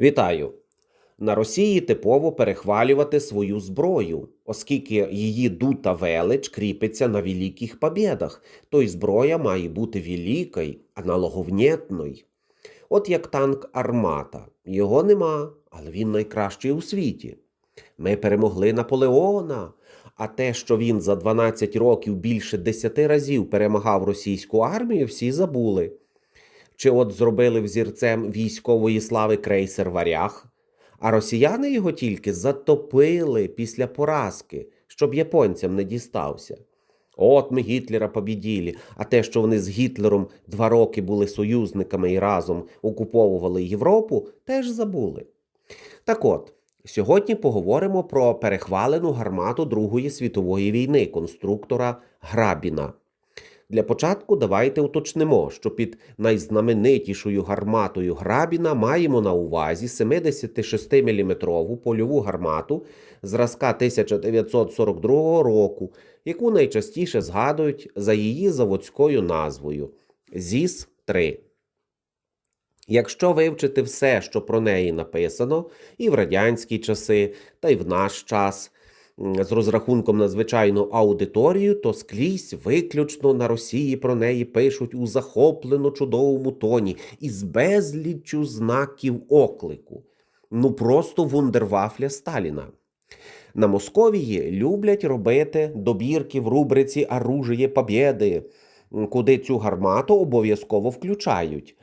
Вітаю! На Росії типово перехвалювати свою зброю, оскільки її дута велич кріпиться на великих побєдах, то й зброя має бути великою, аналоговнєтною. От як танк Армата. Його нема, але він найкращий у світі. Ми перемогли Наполеона, а те, що він за 12 років більше 10 разів перемагав російську армію, всі забули. Чи от зробили взірцем військової слави крейсер Варяг, а росіяни його тільки затопили після поразки, щоб японцям не дістався. От ми Гітлера побіділі, а те, що вони з Гітлером два роки були союзниками і разом окуповували Європу, теж забули. Так от, сьогодні поговоримо про перехвалену гармату Другої світової війни конструктора Грабіна. Для початку давайте уточнимо, що під найзнаменитішою гарматою Грабіна маємо на увазі 76-мм польову гармату зразка 1942 року, яку найчастіше згадують за її заводською назвою ЗІС-3. Якщо вивчити все, що про неї написано, і в радянські часи, та й в наш час, з розрахунком на звичайну аудиторію, то скрізь виключно на Росії про неї пишуть у захоплено чудовому тоні із безліччю знаків оклику. Ну просто вундервафля Сталіна. На Московії люблять робити добірки в рубриці Оружие Побєди, куди цю гармату обов'язково включають.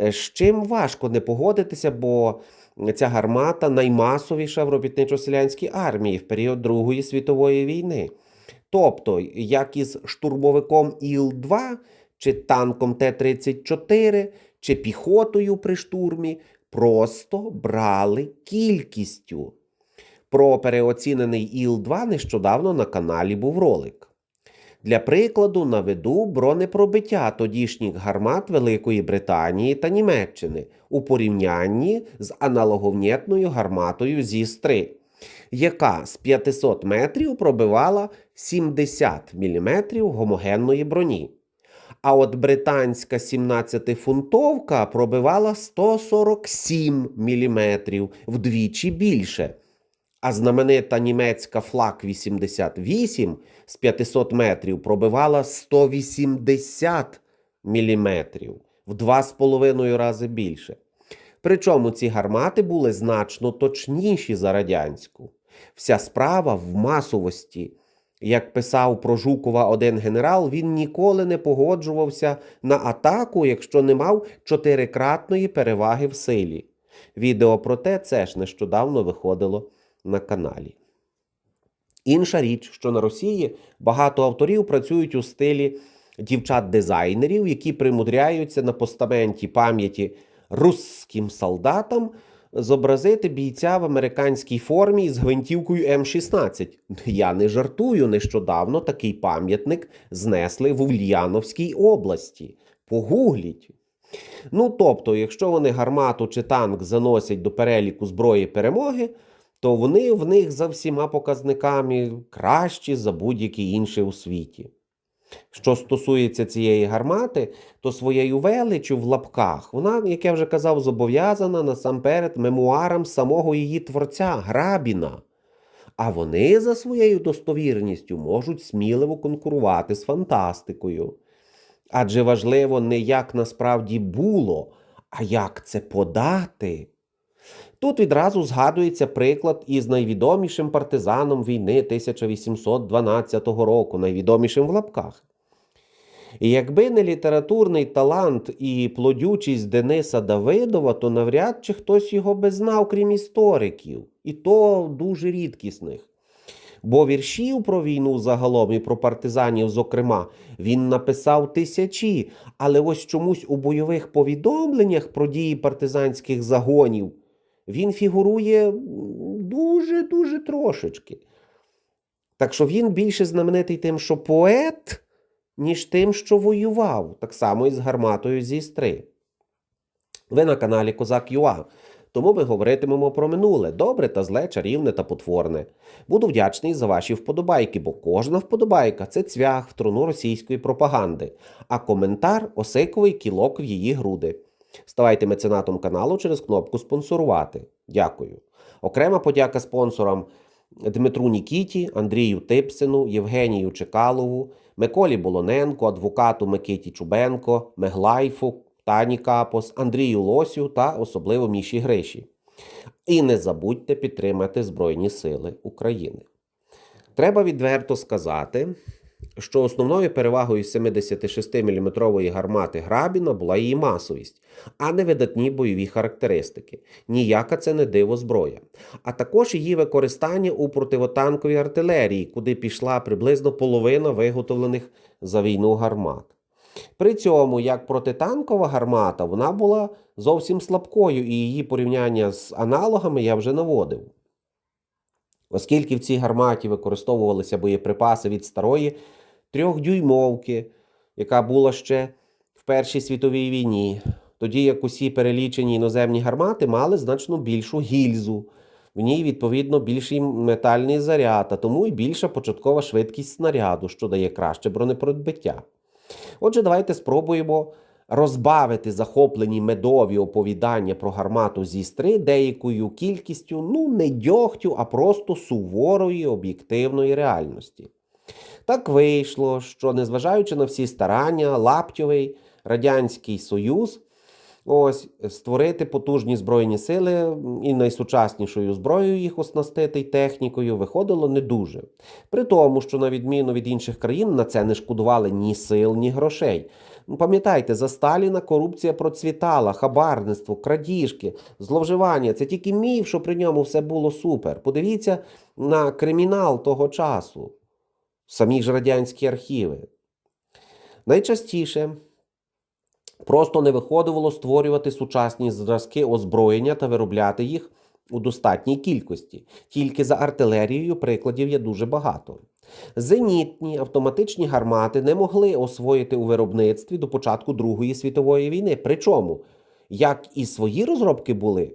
Е, З чим важко не погодитися, бо ця гармата наймасовіша в робітничо-селянській армії в період Другої світової війни. Тобто, як із штурмовиком Іл-2, чи танком Т-34, чи піхотою при штурмі, просто брали кількістю. Про переоцінений Іл-2 нещодавно на каналі був ролик. Для прикладу наведу бронепробиття тодішніх гармат Великої Британії та Німеччини у порівнянні з аналоговнєтною гарматою ЗІС-3, яка з 500 метрів пробивала 70 мм гомогенної броні. А от британська 17-фунтовка пробивала 147 мм вдвічі більше. А знаменита німецька флак 88 з 500 метрів пробивала 180 міліметрів в 2,5 рази більше. Причому ці гармати були значно точніші за радянську. Вся справа в масовості. Як писав про Жукова один генерал, він ніколи не погоджувався на атаку, якщо не мав чотирикратної переваги в силі. Відео про те це ж нещодавно виходило на каналі. Інша річ, що на Росії багато авторів працюють у стилі дівчат-дизайнерів, які примудряються на постаменті пам'яті русським солдатам зобразити бійця в американській формі з гвинтівкою М16. Я не жартую, нещодавно такий пам'ятник знесли в Ульяновській області. Погугліть. Ну, тобто, якщо вони гармату чи танк заносять до переліку зброї перемоги, то вони в них за всіма показниками кращі за будь-які інші у світі. Що стосується цієї гармати, то своєю величю в лапках вона, як я вже казав, зобов'язана насамперед мемуарам самого її творця Грабіна. А вони за своєю достовірністю можуть сміливо конкурувати з фантастикою. Адже важливо не як насправді було, а як це подати. Тут відразу згадується приклад із найвідомішим партизаном війни 1812 року, найвідомішим в лапках. І якби не літературний талант і плодючість Дениса Давидова, то навряд чи хтось його би знав, крім істориків, і то дуже рідкісних. Бо віршів про війну загалом і про партизанів, зокрема, він написав тисячі, але ось чомусь у бойових повідомленнях про дії партизанських загонів він фігурує дуже-дуже трошечки. Так що він більше знаменитий тим, що поет, ніж тим, що воював, так само і з гарматою зі стри. Ви на каналі Козак Юа. Тому ми говоритимемо про минуле, добре та зле, чарівне та потворне. Буду вдячний за ваші вподобайки, бо кожна вподобайка це цвях в труну російської пропаганди, а коментар осиковий кілок в її груди. Ставайте меценатом каналу через кнопку спонсорувати. Дякую. Окрема подяка спонсорам Дмитру Нікіті, Андрію Типсину, Євгенію Чекалову, Миколі Болоненко, адвокату Микиті Чубенко, Меглайфу, Тані Капос, Андрію Лосю та особливо Міші Гриші. І не забудьте підтримати Збройні Сили України. Треба відверто сказати, що основною перевагою 76-мм гармати Грабіна була її масовість, а не видатні бойові характеристики. Ніяка це не диво зброя. А також її використання у противотанковій артилерії, куди пішла приблизно половина виготовлених за війну гармат. При цьому, як протитанкова гармата, вона була зовсім слабкою, і її порівняння з аналогами я вже наводив. Оскільки в цій гарматі використовувалися боєприпаси від старої трьохдюймовки, яка була ще в Першій світовій війні, тоді як усі перелічені іноземні гармати мали значно більшу гільзу. В ній, відповідно, більший метальний заряд, а тому і більша початкова швидкість снаряду, що дає краще бронепробиття. Отже, давайте спробуємо розбавити захоплені медові оповідання про гармату зістри деякою кількістю, ну, не дьогтю, а просто суворої об'єктивної реальності. Так вийшло, що, незважаючи на всі старання, Лаптєвий Радянський Союз ось створити потужні збройні сили і найсучаснішою зброєю їх оснастити й технікою виходило не дуже. При тому, що, на відміну від інших країн, на це не шкодували ні сил, ні грошей. Пам'ятайте, за Сталіна корупція процвітала, хабарництво, крадіжки, зловживання. Це тільки міф, що при ньому все було супер. Подивіться на кримінал того часу, самі ж радянські архіви. Найчастіше просто не виходило створювати сучасні зразки озброєння та виробляти їх у достатній кількості. Тільки за артилерією прикладів є дуже багато. Зенітні автоматичні гармати не могли освоїти у виробництві до початку Другої світової війни. Причому, як і свої розробки були,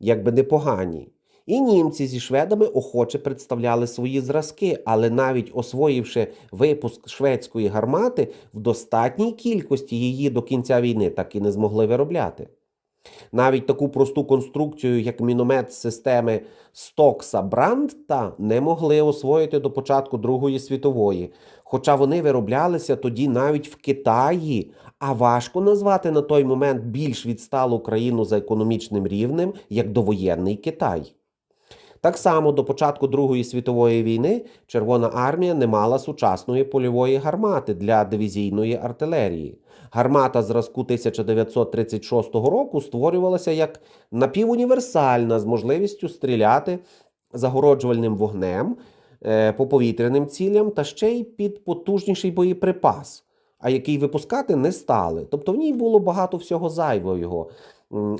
якби непогані, і німці зі шведами охоче представляли свої зразки, але навіть освоївши випуск шведської гармати, в достатній кількості її до кінця війни так і не змогли виробляти. Навіть таку просту конструкцію, як міномет системи Стокса Брандта, не могли освоїти до початку Другої світової, хоча вони вироблялися тоді навіть в Китаї, а важко назвати на той момент більш відсталу країну за економічним рівнем, як довоєнний Китай. Так само до початку Другої світової війни Червона армія не мала сучасної польової гармати для дивізійної артилерії. Гармата зразку 1936 року створювалася як напівуніверсальна з можливістю стріляти загороджувальним вогнем е, по повітряним цілям та ще й під потужніший боєприпас, а який випускати не стали. Тобто в ній було багато всього зайвого.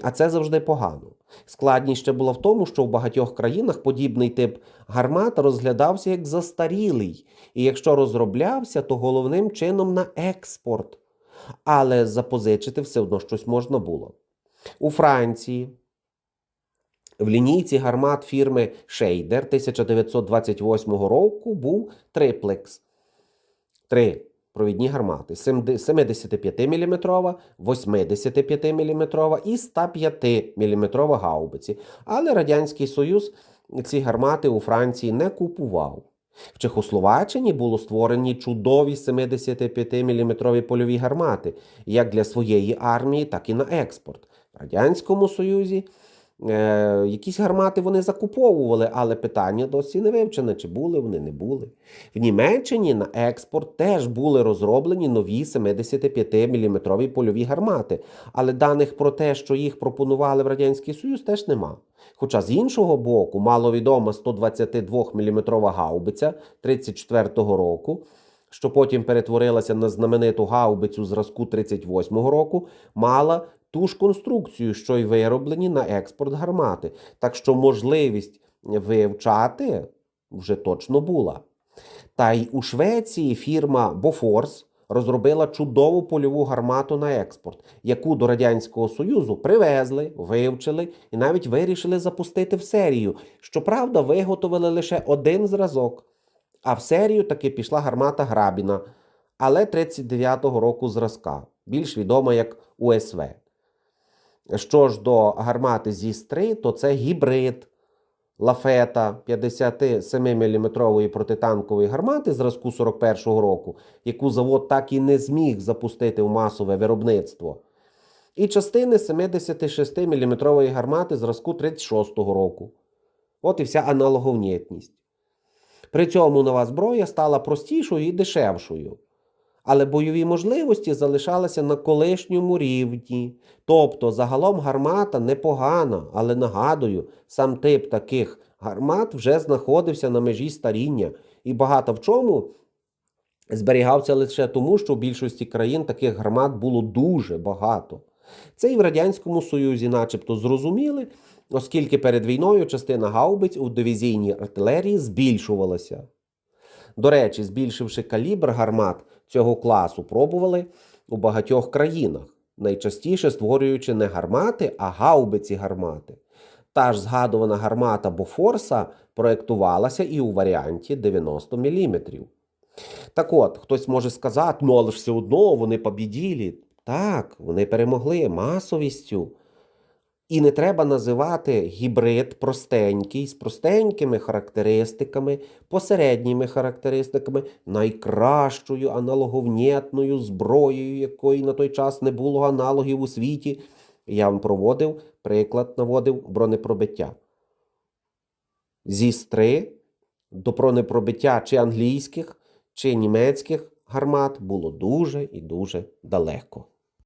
А це завжди погано. Складність ще була в тому, що в багатьох країнах подібний тип гармат розглядався як застарілий, і якщо розроблявся, то головним чином на експорт. Але запозичити все одно щось можна було. У Франції в лінійці гармат фірми Шейдер 1928 року був триплекс. Три провідні гармати: 75 мм, 85 мм і 105 мм гаубиці. Але Радянський Союз ці гармати у Франції не купував. В Чехословаччині було створені чудові 75 мм польові гармати, як для своєї армії, так і на експорт. В Радянському Союзі е, якісь гармати вони закуповували, але питання досі не вивчене, чи були вони, не були. В Німеччині на експорт теж були розроблені нові 75 мм польові гармати, але даних про те, що їх пропонували в Радянський Союз, теж нема. Хоча з іншого боку, маловідома 122 мм гаубиця 34-го року, що потім перетворилася на знамениту гаубицю зразку 38-го року, мала ту ж конструкцію, що й вироблені на експорт гармати. Так що можливість вивчати вже точно була. Та й у Швеції фірма Bofors розробила чудову польову гармату на експорт, яку до Радянського Союзу привезли, вивчили і навіть вирішили запустити в серію. Щоправда, виготовили лише один зразок. А в серію таки пішла гармата Грабіна, але 39-го року зразка, більш відома як УСВ. Що ж до гармати ЗІС-3, то це гібрид лафета 57-мм протитанкової гармати зразку 41-го року, яку завод так і не зміг запустити в масове виробництво. І частини 76-мм гармати зразку 36-го року. От і вся аналоговнітність. При цьому нова зброя стала простішою і дешевшою. Але бойові можливості залишалися на колишньому рівні. Тобто, загалом гармата непогана, але нагадую, сам тип таких гармат вже знаходився на межі старіння, і багато в чому зберігався лише тому, що в більшості країн таких гармат було дуже багато. Це і в Радянському Союзі, начебто, зрозуміли, оскільки перед війною частина гаубиць у дивізійній артилерії збільшувалася. До речі, збільшивши калібр гармат цього класу, пробували у багатьох країнах, найчастіше створюючи не гармати, а гаубиці гармати. Та ж згадувана гармата Бофорса проєктувалася і у варіанті 90 мм. Так от, хтось може сказати, ну але ж все одно вони побіділі. Так, вони перемогли масовістю. І не треба називати гібрид простенький з простенькими характеристиками, посередніми характеристиками, найкращою аналоговнєтною зброєю, якої на той час не було аналогів у світі. Я вам проводив приклад, наводив бронепробиття. ЗІС-3 до бронепробиття чи англійських, чи німецьких гармат було дуже і дуже далеко.